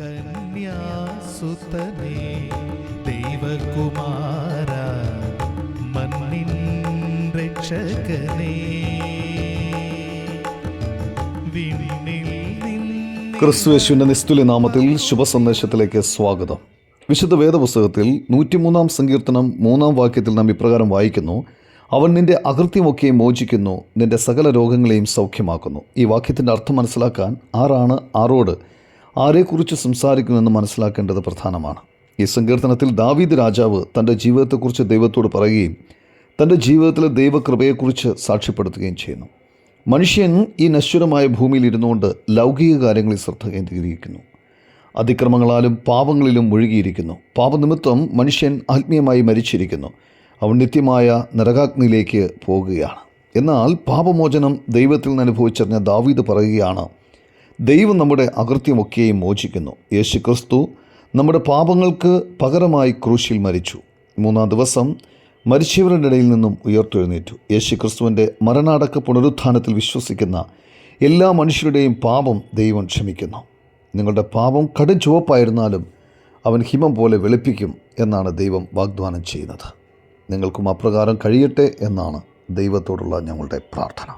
കന്യാസുതനേ ദൈവകുമാര മണ്ണിൻ രക്ഷകനേ. ക്രിസ്തുയേശുവിന്റെ നിസ്തുല്യ നാമത്തിൽ ശുഭസന്ദേശത്തിലേക്ക് സ്വാഗതം. വിശുദ്ധ വേദപുസ്തകത്തിൽ നൂറ്റിമൂന്നാം സങ്കീർത്തനം മൂന്നാം വാക്യത്തിൽ നാം ഇപ്രകാരം വായിക്കുന്നു അവൻ നിന്റെ അകൃത്യമൊക്കെയും മോചിക്കുന്നു നിന്റെ സകല രോഗങ്ങളെയും സൗഖ്യമാക്കുന്നു. ഈ വാക്യത്തിന്റെ അർത്ഥം മനസ്സിലാക്കാൻ ആരാണ് ആരോട് ആരെക്കുറിച്ച് സംസാരിക്കുമെന്ന് മനസ്സിലാക്കേണ്ടത് പ്രധാനമാണ്. ഈ സങ്കീർത്തനത്തിൽ ദാവീദ് രാജാവ് തന്റെ ജീവിതത്തെക്കുറിച്ച് ദൈവത്തോട് പറയുകയും തന്റെ ജീവിതത്തിലെ ദൈവകൃപയെക്കുറിച്ച് സാക്ഷ്യപ്പെടുത്തുകയും ചെയ്യുന്നു. മനുഷ്യൻ ഈ നശ്വരമായ ഭൂമിയിൽ ഇരുന്നുകൊണ്ട് ലൗകിക കാര്യങ്ങളിൽ ശ്രദ്ധ കേന്ദ്രീകരിക്കുന്നു. അതിക്രമങ്ങളാലും പാപങ്ങളിലും മുഴുകിയിരിക്കുന്നു. പാപനിമിത്തം മനുഷ്യൻ ആത്മീയമായി മരിച്ചിരിക്കുന്നു. അവൻ നിത്യമായ നരകാഗ്നിയിലേക്ക് പോകുകയാണ്. എന്നാൽ പാപമോചനം ദൈവത്തിൽ നിന്ന് അനുഭവിച്ചറിഞ്ഞ ദാവീദ് പറയുകയാണ് ദൈവം നമ്മുടെ അകൃത്യമൊക്കെയും മോചിക്കുന്നു. യേശു ക്രിസ്തു നമ്മുടെ പാപങ്ങൾക്ക് പകരമായി ക്രൂശിൽ മരിച്ചു. മൂന്നാം ദിവസം മരിച്ചവരുടെ ഇടയിൽ നിന്നും ഉയർത്തെഴുന്നേറ്റു. യേശു ക്രിസ്തുവിന്റെ മരണാടക്ക പുനരുത്ഥാനത്തിൽ വിശ്വസിക്കുന്ന എല്ലാ മനുഷ്യരുടെയും പാപം ദൈവം ക്ഷമിക്കുന്നു. നിങ്ങളുടെ പാപം കടും ചുവപ്പായിരുന്നാലും അവൻ ഹിമം പോലെ വെളുപ്പിക്കും എന്നാണ് ദൈവം വാഗ്ദാനം ചെയ്യുന്നത്. നിങ്ങൾക്കും അപ്രകാരം കഴിയട്ടെ എന്നാണ് ദൈവത്തോടുള്ള ഞങ്ങളുടെ പ്രാർത്ഥന.